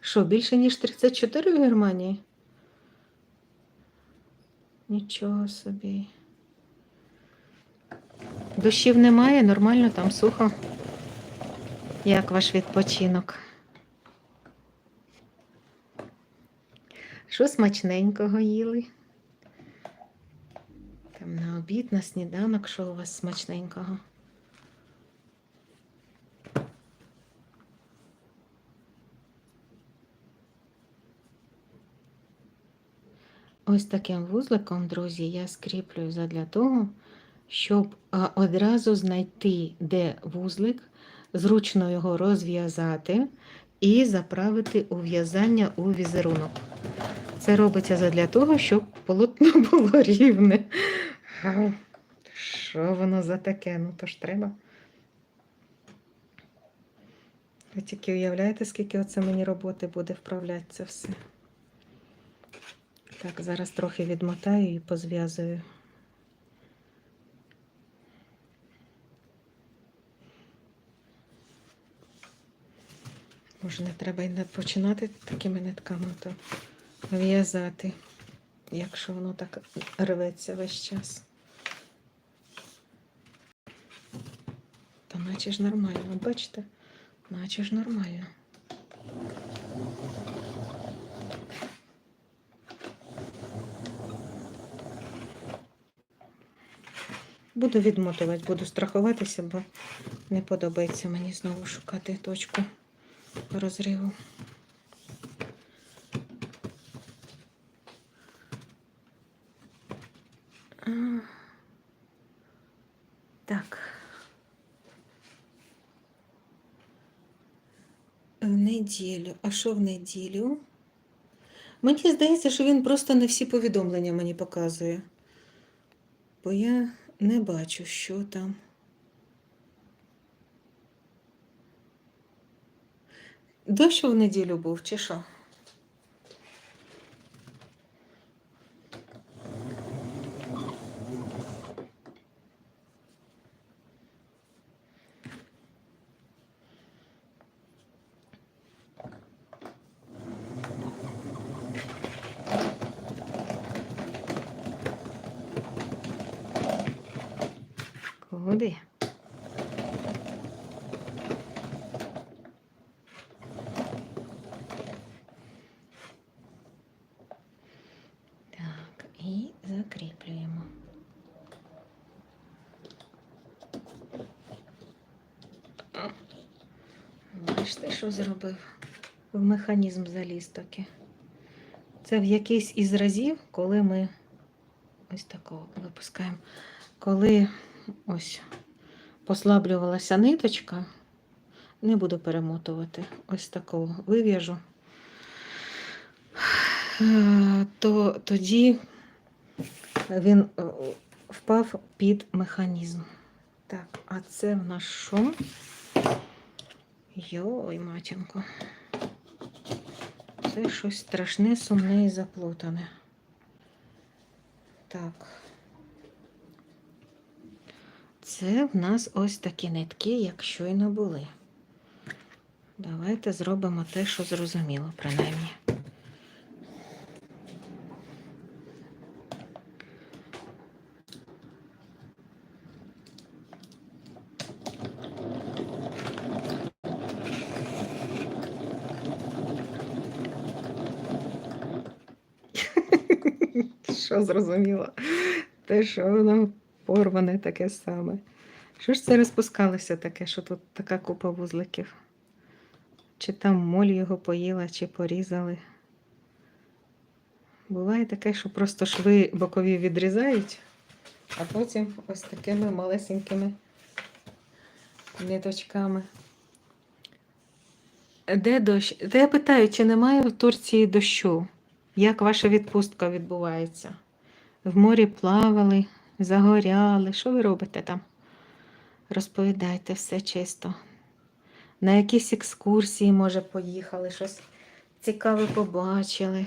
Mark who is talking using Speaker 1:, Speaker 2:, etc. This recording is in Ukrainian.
Speaker 1: Що, більше, ніж 34 в Германії? Нічого собі. Дощів немає, нормально там сухо. Як ваш відпочинок? Що смачненького їли? Там на обід, на сніданок, що у вас смачненького? Ось таким вузликом, друзі, я скріплюю задля того, щоб одразу знайти, де вузлик, зручно його розв'язати і заправити у в'язання у візерунок. Це робиться задля того, щоб полотно було рівне. Що воно за таке? Ну то ж треба. Ви тільки уявляєте, скільки оце мені роботи буде вправляти це все. Так, зараз трохи відмотаю і позв'язую. Може, не треба й не починати такими нитками, то в'язати, якщо воно так рветься весь час. Та наче ж нормально, бачите? Наче ж нормально. Буду відмотувати, буду страхуватися, бо не подобається мені знову шукати точку розриву. Так. В неділю. А що в неділю? Мені здається, що він просто не всі повідомлення мені показує. Бо я не бачу, що там. Дощ в неділю був, чи що? Куди? Так, і закріплюємо. Бачите, що зробив? В механізм заліз таки. Це в якийсь із разів, коли ми ось такого випускаємо. Коли ось послаблювалася ниточка, не буду перемотувати, ось такого вив'яжу, то тоді він е, впав під механізм. Так, а це в нас що? Йой, матінко. Це щось страшне, сумне і заплутане. Так. Це в нас ось такі нитки, як щойно були. Давайте зробимо те, що зрозуміло, принаймні. Що зрозуміло? Те, що воно порване таке саме. Що ж це розпускалося таке, що тут така купа вузликів? Чи там моль його поїла, чи порізали? Буває таке, що просто шви бокові відрізають, а потім ось такими малесенькими ниточками. Де дощ? Де я питаю, чи немає в Турції дощу? Як ваша відпустка відбувається? В морі плавали, загоряли. Що ви робите там? Розповідайте все чисто. На якісь екскурсії, може, поїхали, щось цікаве побачили.